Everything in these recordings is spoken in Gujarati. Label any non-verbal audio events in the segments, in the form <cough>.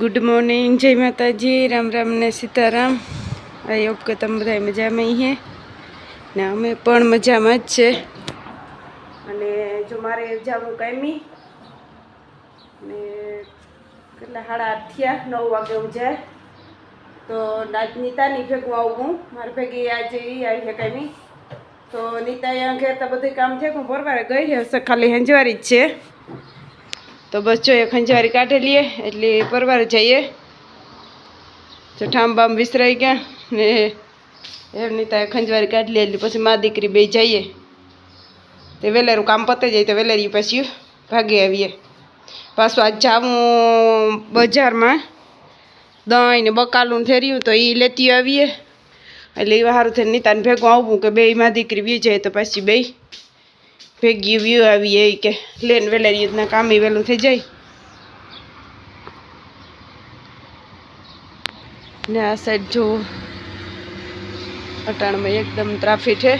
ગુડ મોર્નિંગ જય માતાજી રામ રામ ને સીતારામ. આઈ હોપ કે તમે બધા મજામાં હે. ને અમે પણ મજામાં જ છે. અને જો મારે જવું કાયમી, ને કેટલા સાડા આઠ થયા, નવ વાગે હું જાય. તો આજ નીતાની ભેગું આવું હું. મારી ભેગી આજે એ આવી છે કાયમી. તો નીતા અહીંયા ઘેર તો બધું કામ છે હું બરોબર ગઈ હશે ખાલી હેંજવારી જ છે. તો બસ જો એક ખંજવારી કાઢી લઈએ, એટલે પરવાર જઈએ. તો ઠામ બામ વિસરાઈ ગયા ને એમની ત્યાં ખંજવારી કાઢી લઈએ પછી મા દીકરી બે જઈએ. તે વેલેરું કામ પતે જાય, તો વેલેરી પછી ભાગી આવીએ. પાછું આજ જાવું બજારમાં દહીં ને બકાલું ને થેર્યું, તો એ લેતી આવીએ. એટલે એ સારું થઈને નીતાને ભેગું આવવું કે બે માં દીકરી વી જાય, તો પછી બે ભેગી વ્યૂ આવી એ કે લેન વેલેરી યુદ્ધના કામ એ વહેલું થઈ જાય. ને આ સાઈડ જુઓ અટાણમાં એકદમ ટ્રાફિક છે.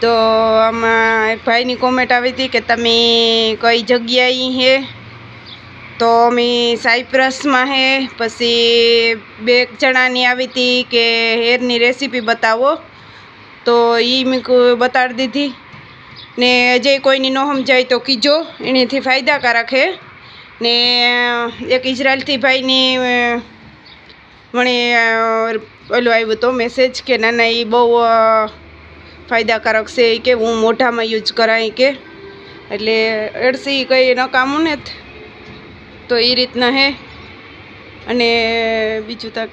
તો આમાં એક ભાઈની કોમેન્ટ આવી હતી કે તમે કઈ જગ્યાએ હે? તો અમે સાયપ્રસમાં હે, પછી બે જણાની આવી હતી કે હેરની રેસીપી બતાવો. તો એ મેં બતાડી દીધી. ને જે કોઈની ન સમજાય તો કીજો, એનેથી ફાયદાકારક હે. ને એક ઇઝરાયલથી ભાઈની મને ઓલું આવ્યું તો મેસેજ કે ના ના એ બહુ ફાયદાકારક છે કે હું મોઢામાં યુઝ કરાય કે. એટલે એડસી કંઈ નકામું ને જ. તો એ રીતના હે. અને બીજું તક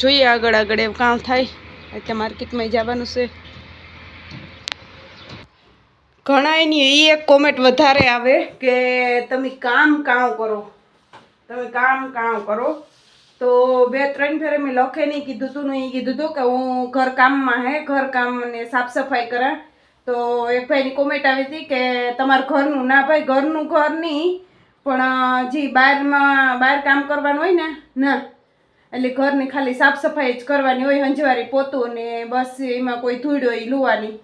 જોઈએ આગળ આગળ એવું કામ થાય. એટલે માર્કેટમાં જવાનું છે. ઘણા એની એ એક કોમેન્ટ વધારે આવે કે તમે કામ કામ કરો. તમે કામ કામ કરો. તો બે ત્રણ ફેરે મેં લખે નહીં, કીધું હતું નહીં કીધું હતું કે હું ઘર કામમાં હે, ઘર કામ ને સાફ સફાઈ કરા. તો એક ભાઈની કોમેન્ટ આવી હતી કે તમારા ઘરનું, ના ભાઈ, ઘરનું ઘર નહીં પણ જે બહારમાં બહાર કામ કરવાનું હોય ને? ના. એટલે ઘરની ખાલી સાફ સફાઈ જ કરવાની હોય હંજવારી પોતું ને બસ એમાં કોઈ ધૂળ હોય લુવાની.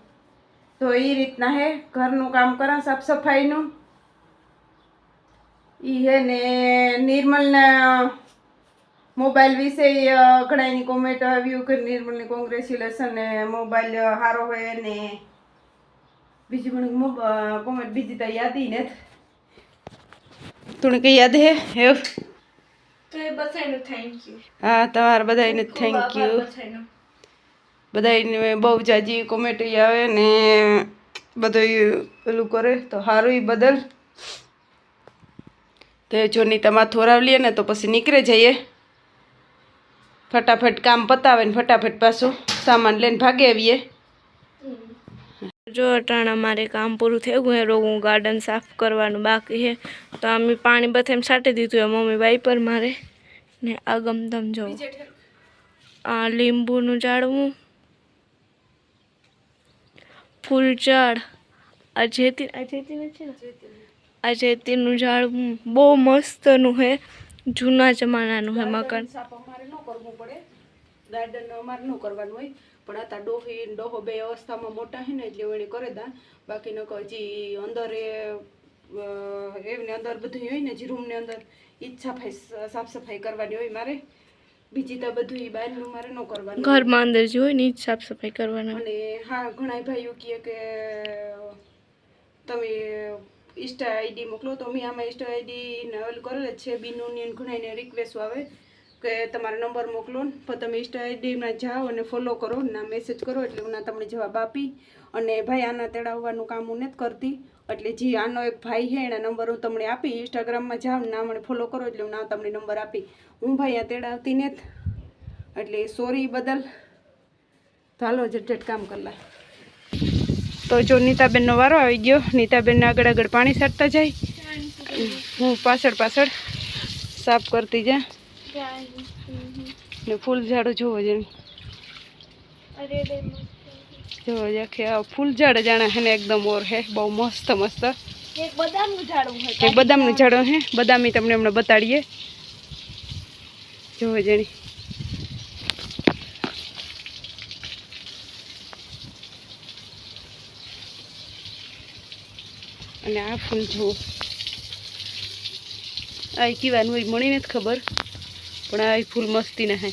તો એ રીતના હે ઘરનું કામ કરા સાફ સફાઈનું એ હે ને નિર્મલના મોબાઈલ વિશે ઘણાની કોમેન્ટ આવ્યું કે નિર્મલની કોંગ્રેચ્યુલેશન ને મોબાઈલ સારો હોય ને. બીજી મને કોમેન્ટ બીજી તો યાદ નથી. તું કઈ યાદ હે? હેવ એ હા તમારા બધાને થેન્ક યુ બધાનું બહુ જાજી કોમેન્ટ આવે ને બધું પેલું કરે તો સારું ઈ બદલ. તો જો નીતામાં થોરાવલીએ ને તો પછી નીકળે જઈએ. ફટાફટ કામ પતાવે ને ફટાફટ પાછું સામાન લઈને ભાગે આવીએ. જો અટાણા મારે કામ પૂરું થઈ ગયું હું ગાર્ડન સાફ કરવાનું બાકી છે તો અમે પાણી બધે એમ છાંટી દીધું મમ્મી વાઈપર મારે. ને આ ગમધમ જવું આ લીંબુનું ઝાડવું ફૂલ ઝાડ. આ જેતી આ જેતી છે ને? આ જેતીનું ઝાડવું બહુ મસ્તનું હે. જૂના જમાનાનું હે મકાન. ગાર્ડન અમારે ન કરવાનું હોય. પણ આ તા ડોહી ડોહો બે અવસ્થામાં મોટા હે ને એટલે એને કરે દા. બાકી નકો હજી અંદર એ એમને અંદર બધું હોય ને જે રૂમની અંદર ઈચ્છા સફાઈ સાફ સફાઈ કરવાની હોય મારે. બીજી તો બધું એ બહારનું મારે ન કરવાનું. ઘરમાં અંદર જે હોય ને એ જ સાફ સફાઈ કરવાનું. અને હા ઘણા ભાઈઓ કહે કે તમે ઇન્સ્ટા આઈડી મોકલો. તો મેં આમાં ઇન્સ્ટા આઈડી નવલ કરેલ છે. બીનું ને ઘણાને રિક્વેસ્ટ આવે. કે તમારો નંબર મોકલો પણ તમે ઇન્સ્ટા આઈડીમાં જાઓ અને ફોલો કરો ના મેસેજ કરો એટલે હું ના તમને જવાબ આપી. અને ભાઈ આના તેડાવવાનું કામ હું નથી કરતી એટલે જે આનો એક ભાઈ છે એના નંબર હું તમને આપી ઇન્સ્ટાગ્રામમાં જાઓ ને ના મને ફોલો કરો એટલે હું ના તમને નંબર આપી. હું ભાઈ આ તેડાવતી નથી. એટલે સોરી બદલ. ચાલો ઝટઝટ કામ કરલા તો જો નીતાબેનનો વારો આવી ગયો નીતાબેનને આગળ આગળ પાણી છાંટતા જાય. હું પાછળ પાછળ સાફ કરતી જા ને ફૂલ ઝાડો જોવો જેમ જોવો જે કે આ ફૂલ ઝાડ જાણે હે ને એકદમ ઓર હે બહુ મસ્ત મસ્ત. એક બદામનું એક બદામનું ઝાડો હે બદામી તમને હમણાં બતાડીએ. જોવો જેણી અને આ ફૂલ જુઓ. આ કીવાનું હોય મળી નથી ખબર. પણ આ ફૂલ મસ્તી ના હે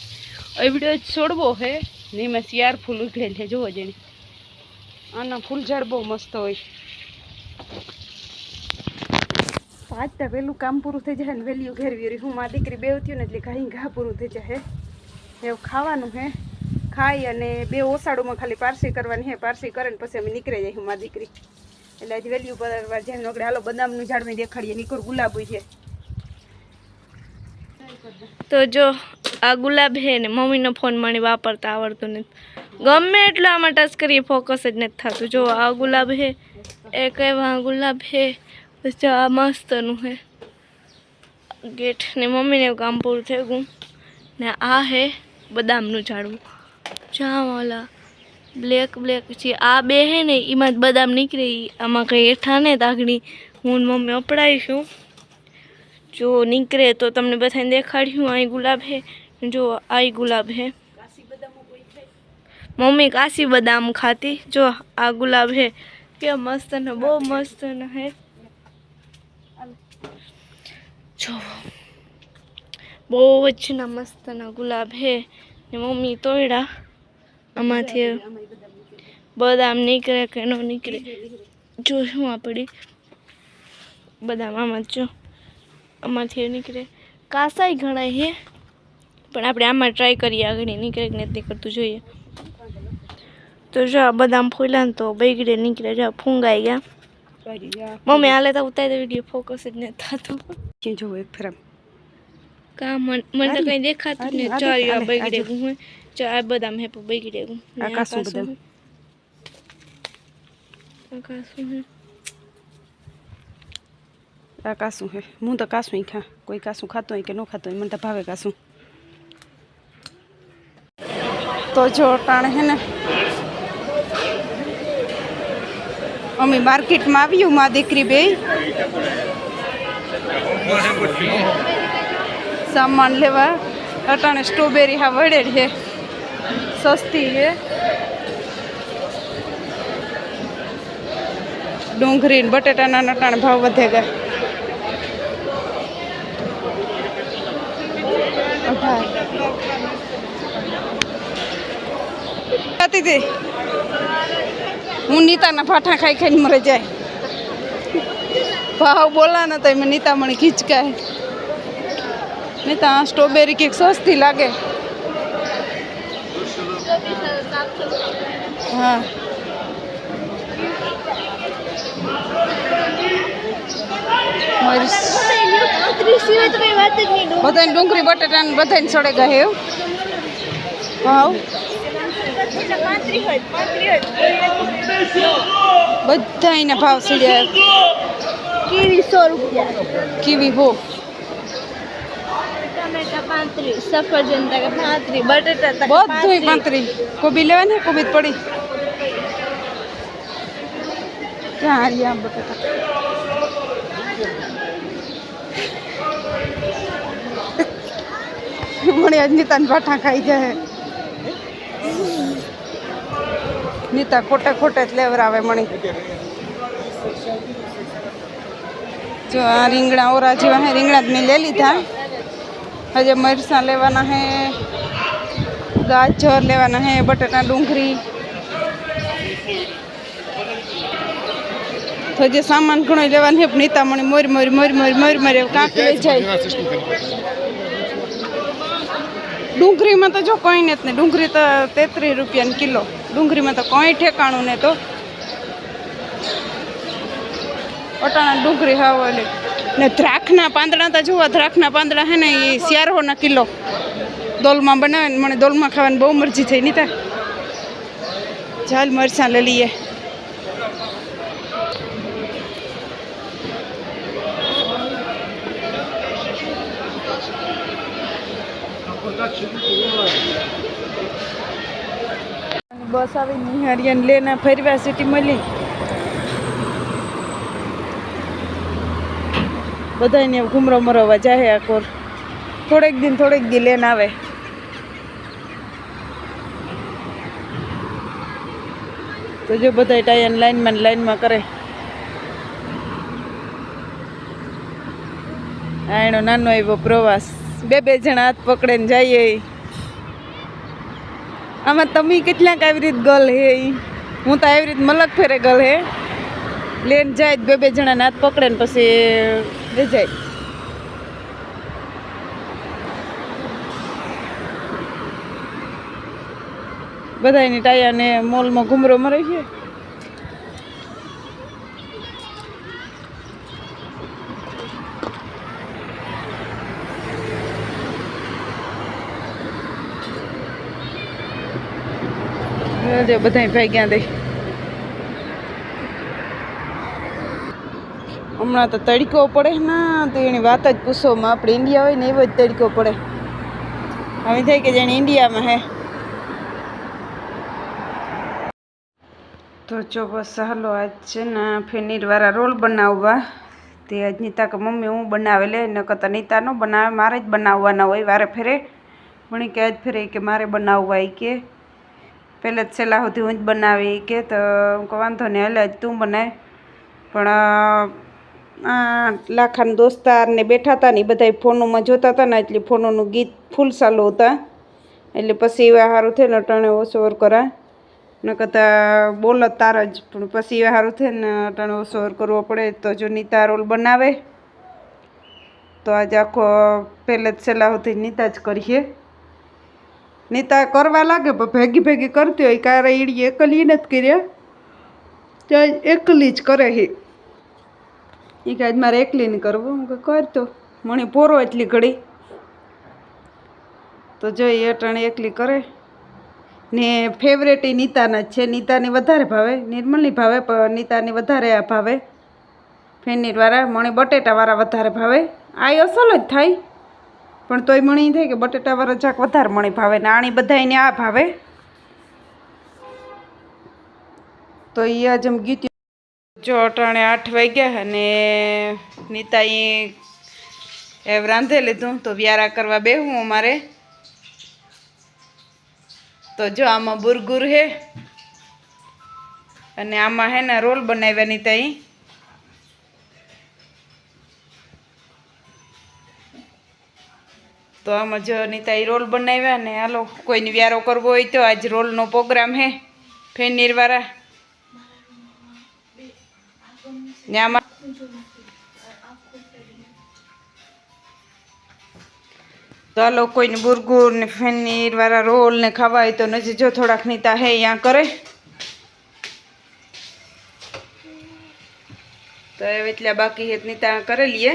એ વીડિયો છોડવો હે ને એમાં શિયાર ફૂલ ઉઘડેલ છે જોવો જેને. આના ફૂલ ઝાડ બહુ મસ્ત હોય. પાછતા પહેલું કામ પૂરું થઈ જાય ને વેલ્યુ ઘેરવી રહી હું મારી દીકરી બે થયું ને એટલે ઘાઈ ઘા પૂરું થઈ જાય એવું ખાવાનું હે. ખાઈ અને બે ઓસાડુમાં ખાલી પારસી કરવાની હે. પારસી કરે ને પછી અમે નીકળી જાય હું મારી દીકરી. એટલે આજે વેલ્યુ પર જેમ નોકરી હાલો બદામનું ઝાડ મેં દેખાડીએ નીકળ ગુલાબી છે. તો જો, આ ગુલાબ હે ને, મમ્મીનો ફોન મને વાપરતા આવડતું નથી. ગમે એટલો આમાં ટચ કરીએ ફોકસ જ નથી થતું. જો, આ ગુલાબ હે, એ કહેવા ગુલાબ હે પછી આ મસ્તનું હે. ગેટ ને મમ્મીને એવું કામ પૂરું થઈ ગયું. ને આ હે, બદામનું ઝાડવું. જ્યાં ઓલા બ્લેક બ્લેક છે આ બે હે ને, એમાં બદામ નીકળે આમાં કંઈ હેઠા ને તાગડી હું મમ્મી અપડાવીશું. જો નીકળે તો તમને બધાને દેખાડ્યું અહીં ગુલાબ હે જો આ ગુલાબ હે મમ્મી કાશી બદામ ખાતી જો આ ગુલાબ હે કે મસ્ત ને બહુ મસ્ત ને હે જો બહુ જ ના મસ્ત ના ગુલાબ હે ને મમ્મી તોડ્યા આમાંથી બદામ નીકળે કે ન નીકળે જો શું આપણી બદામ આમાં જ જો આમાંથી નીકળે. કાસાઈ ઘણા છે પણ આપણે આમાં ટ્રાય કરીએ આગળ. નીકળે કે નથી કરતું જોઈએ. તો જો આ બદામ ફૂલા તો બગડે નીકળે. જો ફૂંગાઈ ગયા. મમ્મી હાલે તો ઉતારી વીડિયો ફોકસ જ નથી થતો. જોવો એક ફેરા? કા મન મને તો કઈ દેખાતું ને ચાલ્યો ચાલ આ બગડે. હું જો આ બદામ હે પણ બગડે હું. આ કાસું કાસું બદામ. આ કાસું હે. આ કાસું હે. હું તો કાસું ખા. કોઈ કાસું ખાતો હોય કે ન ખાતો હોય, મને તો ભાવે કાસું. તો જો ટાણે હે ને, અમે માર્કેટમાં આવ્યું, મા દીકરી બે સામાન લેવા. અટાણે સ્ટ્રોબેરી હા વડે છે સસ્તી છે ને બટેટાના અટાણે ભાવ વધે ગયા. હતી. હું નીતાના ભાઠા ખાઈ ખાઈને મરે જાય. ભાવ બોલા ને તો એમાં નીતામણી ખીચકાય નીતા સ્ટ્રોબેરી કેક સસ્તી લાગે. હા. બધાને ડુંગળી બટાટા બધાને સડે ગયા એવું. ભાવ? બધા એના ભાવ સીડ્યા. કીવી સો રૂપિયા. કીવી હો. સફરજન તક પાંત્રીસ બટેટા તક બધું પાંત્રી. કોબી લેવાની કોબી જ પડી? ક્યાં હારી આમ બટાટા? <laughs> મને આજ તન ભાઠા ખાઈ જાય. નીતા ખોટે ખોટે જ લેવરાવે મણી. જો આ રીંગણા ઓરા જેવા હે, રીંગણા જ મેં લઈ લીધા. હજે મરસાં લેવાના હે, ગાજર લેવાના હે, બટેટા ડુંગળી. તો જે સામાન ઘણો લેવાનું હે, પણ નીતામણી મોરી મોરી મોરી મોરી મોરી મોરી એવું કાંક લઈ જાય. ડુંગળીમાં તો જો કોઈ નથી ને ડુંગળી તો તેત્રીસ રૂપિયાની કિલો. ડુંગળીમાં તો કોઈ ઠેકાણું ને તો. અટાણા ડુંગળી હાવ એટલે ને દ્રાખના પાંદડા તો જુઓ, દ્રાખના પાંદડા હે ને, એ શિયારોના કિલો. દોલમાં બનાવે મને દોલમાં ખાવાની બહુ મરજી થઈ, નહીં તા ચાલ મરચાં લઈ લઈએ. બસ આવી નિહારીને લેને ફરવા સિટી મળી. બધાને ઘૂમરો મરવા આ કોર. થોડેક દિન થોડેક દી લેન આવે. તો જો બધા ટાયર લાઈનમાં લાઈનમાં કરે. આ એનો નાનો એવો પ્રવાસ. બે બે જણા હાથ પકડીને જઈએ. આમાં તમે કેટલાક આવી રીત ગલ હે? હું તો આવી રીત મલક ફેરે ગલ હે. લેન જાય બે બે જણાને હાથ પકડે ને પછી બે જાય બધાની ટાયાને મોલમાં ઘુમરો મરે છે. બધા ભાગ્યા દે. હમણાં તો તડકો પડે ના, તો એની વાત જ પૂછોમાં આપણે ઇન્ડિયા હોય ને એવો જ તડકો પડે. હવે થાય કે જેને ઇન્ડિયામાં હે. તો જો બસ હાલો, આજ છે ને ફેનીરવાળા રોલ બનાવવા. તે આજ નીતા કે મમ્મી હું બનાવે લે ન કરતા નીતા ન બનાવે, મારે જ બનાવવાના હોય વારે ફેરે. પણ કે આજ ફેરે કે મારે બનાવવા એ કે. પહેલે જ છેલ્લા સુધી હું જ બનાવી કે તો કહું, વાંધો નહીં એટલે જ તું બનાય. પણ આ લાખાના દોસ્તાર ને બેઠા હતા ને એ બધા ફોનોમાં જોતા હતા ને, એટલે ફોનોનું ગીત ફૂલ ચાલુ હતા. એટલે પછી એવા સારું થયું અટાણે ઓછો કરા. ન કરતાં બોલ તાર જ, પણ પછી એવા સારું થાય ને અટાણે ઓછો કરવો પડે. તો જો નીતા રોલ બનાવે, તો આજે આખો પહેલે જ છેલ્લા સુધી નીતા જ કરીએ. નીતા કરવા લાગે, પણ ભેગી ભેગી કરતી હોય કારે ઈડી એકલી નથી કર્યા ત્યાં એકલી જ કરે હે. એ કે મારે એકલી નહીં કરવું, હું કહું કર તો મને પોરો એટલી ઘડી. તો જો એ અટાણે એકલી કરે. ને ફેવરેટ એ નીતાના જ છે, નીતાની વધારે ભાવે, નિર્મલની ભાવે, પણ નીતાની વધારે આ ભાવે. ફેનીરવાળા મને બટેટાવાળા વધારે ભાવે. આ અસલ જ થાય. પણ તોય મણી થાય કે બટેટાવાળા જાક વધારે મણી ભાવે ને આણી બધાયને આ ભાવે. તો એ આજ એમ ગીત જો અટાણે આઠ વાગ્યા અને નીતા એ રાંધે લીધું તો વ્યારા કરવા બેહું અમારે. તો જો આમાં બુરગુર હે. અને આમાં હે ને રોલ બનાવ્યા નીતા ઈ તો આમાં જો નીતા રોલ બનાવ્યા ને હાલો, કોઈને વ્યારો કરવો હોય તો આજ રોલનો પ્રોગ્રામ હે ફેનીરવાળા ને આમાં તો હાલો, કોઈને બુરગુર ને ફેનિરવાળા રોલ ને ખાવા હોય તો નજી જો થોડાક નીતા હે ત્યાં કરે. તો એટલે બાકી હે તો નીતા કરી લઈએ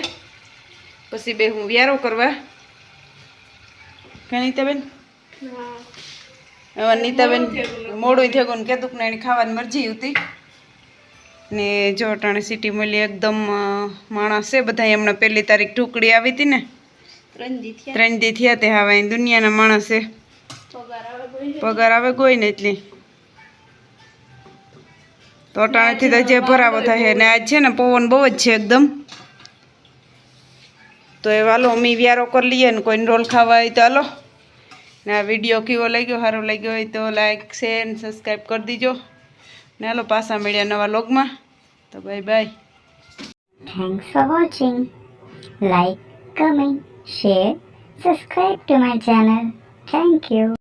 પછી બે હું વ્યારો કરવા. કે નીતાબેન હવે નીતાબેન મોડું થયું ને કીધું કે ના એની ખાવાની મરજી હતી. ને જો અટાણે સિટી મળી એકદમ માણસ છે બધા હમણાં પહેલી તારીખ ટુકડી આવી હતી ને. ત્રણ દી થયા તે હવે દુનિયાના માણસ છે. પગાર આવે કોઈ ને એટલી. તો અટાણેથી તો જે ભરાવો થાય ને આજ છે ને પવન બહુ જ છે એકદમ. તો એ વાલો અમી વ્યારો કરી લઈએ ને કોઈને રોલ ખાવા હોય તો હાલો. ને આ વીડિયો કેવો લાગ્યો સારો લાગ્યો હોય તો લાઈક શેર ને સબસ્ક્રાઈબ કરી દીજો ને હાલો પાછા મળ્યા નવા લોગમાં તો bye bye Thanks for watching. Like, comment, share, subscribe to my channel. Thank you.